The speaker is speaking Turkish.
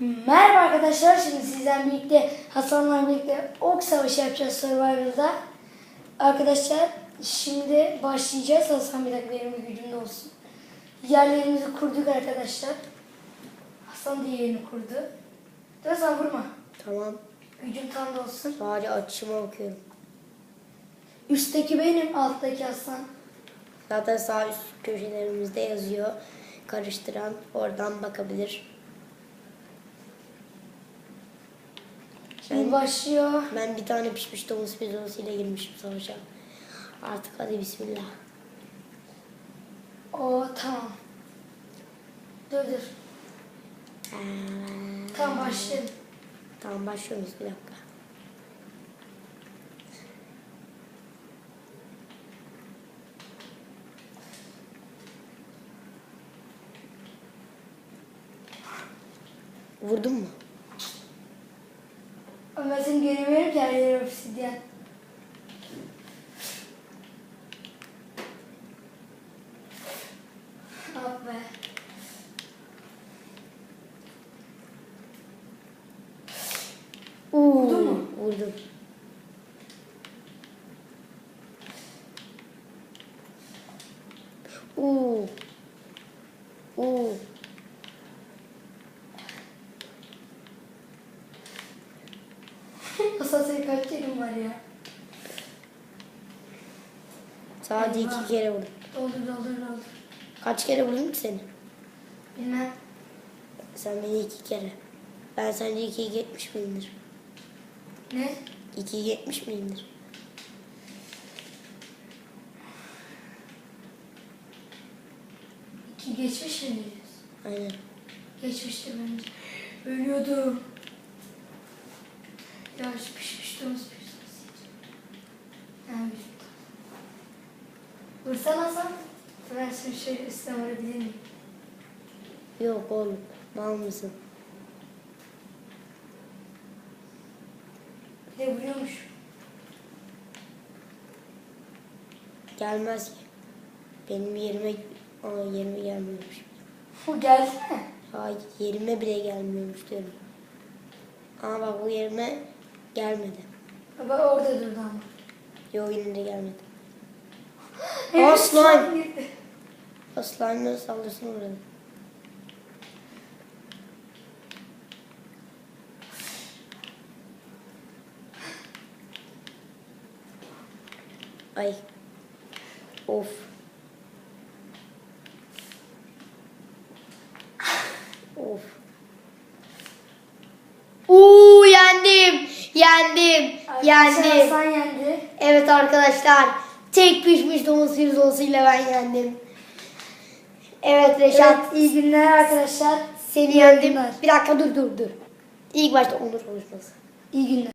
Merhaba arkadaşlar. Şimdi sizden birlikte Hasan'la birlikte ok savaşı yapacağız Survivor'da. Arkadaşlar şimdi başlayacağız. Hasan bir dakika benim gücümde olsun. Yerlerimizi kurduk arkadaşlar. Hasan da yerini kurdu. Dur sen vurma. Tamam. Gücüm tam da olsun. Sadece açışıma bakıyorum. Üstteki benim, alttaki Hasan. Zaten sağ üst köşelerimizde yazıyor. Karıştıran oradan bakabilir. Ben, başlıyor. ben bir tane pişmiş domuz pirzolasıyla girmişim savaşa. Artık hadi bismillah. O tamam. Dur dur. Ee, Tamam başlayalım. Tamam başlıyoruz bir dakika. Vurdun mu? Ama ben seni göremiyorum ki her yer obsidyen. Ah be. Vurdun mu? Vurdum. Uuu. Uuu. Senin kaç yerin var ya? Sadece Eyvah. iki kere vurdum. Doldur doldur doldur. Kaç kere vurdum ki seni? Bilmem. Sen beni iki kere. Ben sence ikiyi yetmiş miyimdir? Ne? İkiyi yetmiş miyimdir? İki geçmiş mi diyeceğiz? Aynen. Geçmişti bence. Ölüyordum. Pirzası Yani bir Vursana Hasan. Ben seni şöyle üstten vurabilir miyim? Yok oğlum. Mal mısın? Bir de vuruyormuş. Gelmez ki. Benim yerime Aa, yerime gelmiyormuş. Bu geldi mi? Hayır yerime bile gelmiyormuş diyorum. Ama bak bu yerime gelmedi. Bak orada durdu ama. Yok yine de gelmedi. Evet, girdi. Aslanların saldırısına uğradım. Ay. Of. Of. Yendim. Yendim. Arkadaşlar Yendim. Hasan yendi. Evet arkadaşlar. Tek pişmiş domuz pirzolosuyla ben yendim. Evet Reşat. Evet, iyi günler arkadaşlar. Seni İyi yendim. günler. Bir dakika dur dur dur. İlk başta Onur konuşması. İyi günler.